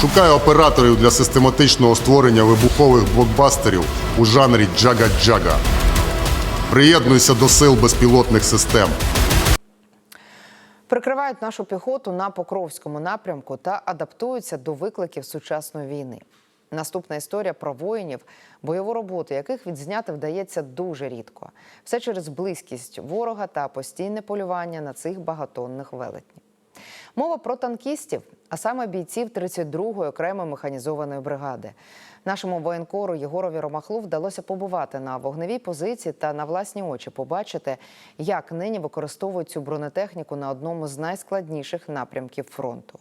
Шукаю операторів для систематичного створення вибухових блокбастерів у жанрі джага-джага. Приєднуйся до сил безпілотних систем. Прикривають нашу піхоту на Покровському напрямку та адаптуються до викликів сучасної війни. Наступна історія про воїнів, бойову роботу яких відзняти вдається дуже рідко. Все через близькість ворога та постійне полювання на цих багатонних велетнів. Мова про танкістів, а саме бійців 32-ї окремої механізованої бригади. Нашому воєнкору Єгорові Ромахлу вдалося побувати на вогневій позиції та на власні очі побачити, як нині використовують цю бронетехніку на одному з найскладніших напрямків фронту.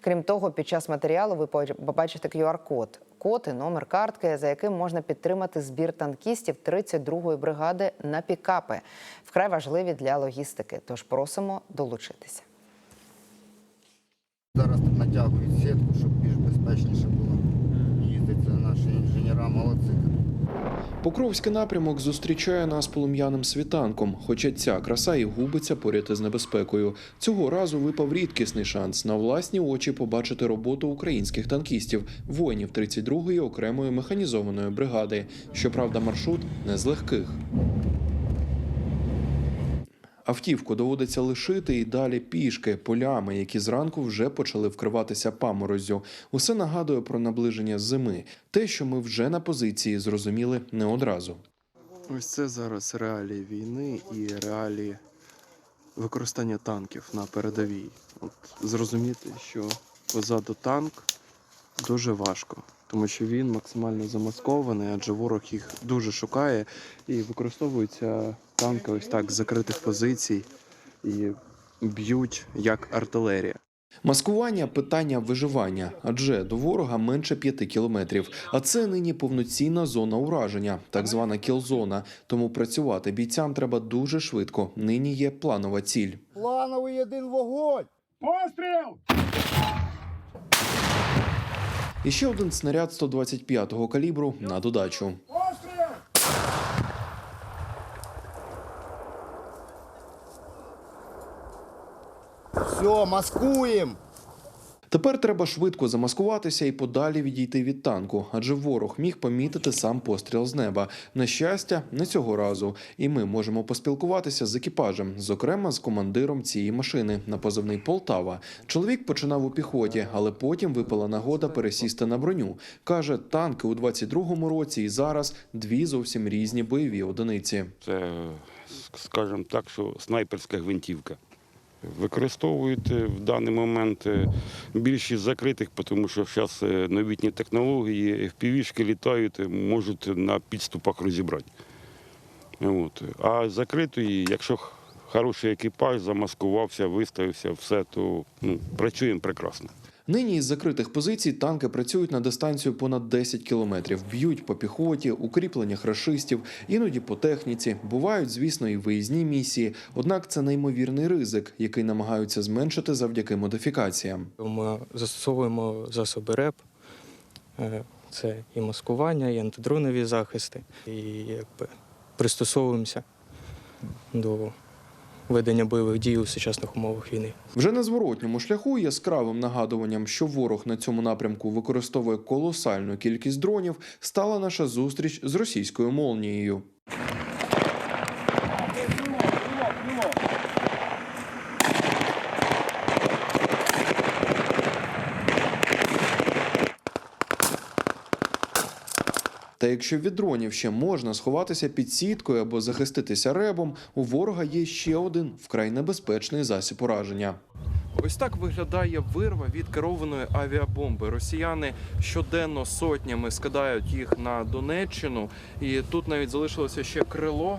Крім того, під час матеріалу ви побачите QR-код, код і номер картки, за яким можна підтримати збір танкістів 32-ї бригади на пікапи, вкрай важливі для логістики. Тож просимо долучитися. Зараз тут натягують сітку, щоб більш безпечніше було їздити. Наші інженера молодці. Покровський напрямок зустрічає нас полум'яним світанком, хоча ця краса і губиться поряд із небезпекою. Цього разу випав рідкісний шанс на власні очі побачити роботу українських танкістів, воїнів 32-ї окремої механізованої бригади. Щоправда, маршрут не з легких. Автівку доводиться лишити і далі пішки полями, які зранку вже почали вкриватися паморозю. Усе нагадує про наближення зими. Те, що ми вже на позиції, зрозуміли не одразу. Ось це зараз реалії війни і реалії використання танків на передовій. От зрозуміти, що позаду танк дуже важко, тому що він максимально замаскований, адже ворог їх дуже шукає і використовуються танки ось так з закритих позицій і б'ють як артилерія. Маскування питання виживання, адже до ворога менше п'яти кілометрів. А це нині повноцінна зона ураження, так звана кілзона. Тому працювати бійцям треба дуже швидко. Нині є планова ціль. Плановий один вогонь! Постріл! І ще один снаряд 125-го калібру на додачу. Все, маскуємо! Тепер треба швидко замаскуватися і подалі відійти від танку, адже ворог міг помітити сам постріл з неба. На щастя, не цього разу. І ми можемо поспілкуватися з екіпажем, зокрема з командиром цієї машини на позивний Полтава. Чоловік починав у піхоті, але потім випала нагода пересісти на броню. каже, танки у 22-му році і зараз дві зовсім різні бойові одиниці. Це, скажімо так, що снайперська гвинтівка. Використовують е, в даний момент е, більшість закритих, тому що зараз новітні технології, FPV-шки літають, е, можуть на підступах розібрати. От. А закритої, якщо хороший екіпаж замаскувався, виставився, все, то ну, працюємо прекрасно. Нині із закритих позицій танки працюють на дистанцію понад 10 кілометрів, б'ють по піхоті, укріпленнях рашистів, іноді по техніці. Бувають, звісно, і виїзні місії. Однак це неймовірний ризик, який намагаються зменшити завдяки модифікаціям. Ми застосовуємо засоби РЕП, е, це і маскування, і антидронові захисти, і якби пристосовуємося до ведення бойових дій у сучасних умовах війни. Вже на зворотньому шляху яскравим нагадуванням, що ворог на цьому напрямку використовує колосальну кількість дронів, стала наша зустріч з російською молнією. Та якщо від дронів ще можна сховатися під сіткою або захиститися ребом, у ворога є ще один вкрай небезпечний засіб ураження. Ось так виглядає вирва від керованої авіабомби. Росіяни щоденно сотнями скидають їх на Донеччину, і тут навіть залишилося ще крило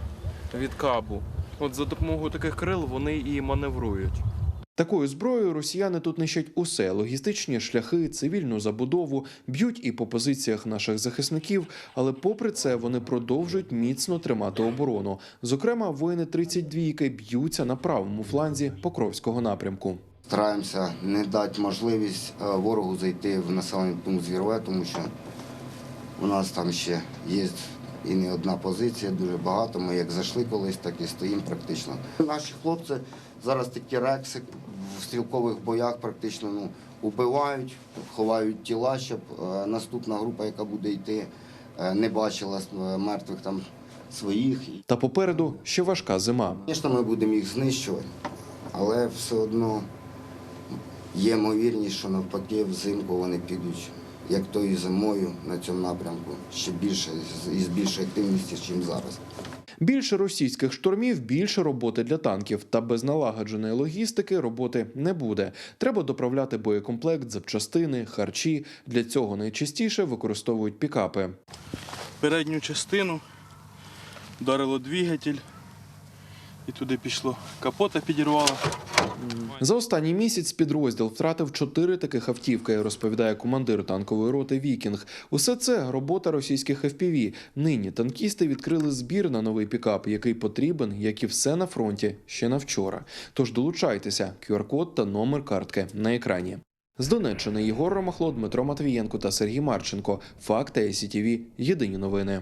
від кабу. От за допомогою таких крил вони і маневрують. Такою зброєю росіяни тут нищать усе: логістичні шляхи, цивільну забудову, б'ють і по позиціях наших захисників. Але попри це вони продовжують міцно тримати оборону. Зокрема, воїни 32-ки б'ються на правому фланзі Покровського напрямку. Стараємося не дати можливість е, ворогу зайти в населений пункт Звірове, тому що у нас там ще є і не одна позиція, дуже багато. Ми як зайшли колись, так і стоїмо практично. Наші хлопці зараз такі рекси в стрілкових боях практично ну, убивають, ховають тіла, щоб е, наступна група, яка буде йти, е, не бачила е, мертвих там своїх. Та попереду ще важка зима. Звісно, ми будемо їх знищувати, але все одно є ймовірність, що навпаки взимку вони підуть, як то і зимою на цьому напрямку, ще більше з- і з більшою активністю, ніж зараз. Більше російських штурмів, більше роботи для танків. Та без налагодженої логістики роботи не буде. Треба доправляти боєкомплект, запчастини, харчі. Для цього найчастіше використовують пікапи. передню частину, вдарило двигатель, і туди пішло. Капота підірвало. За останній місяць підрозділ втратив чотири таких автівки, розповідає командир танкової роти Вікінг. Усе це робота російських FPV. Нині танкісти відкрили збір на новий пікап, який потрібен, як і все на фронті, ще на вчора. Тож долучайтеся. QR-код та номер картки на екрані. З Донеччини Єгор Ромахло, Дмитро Матвієнко та Сергій Марченко. Факти СІТВ. Єдині новини.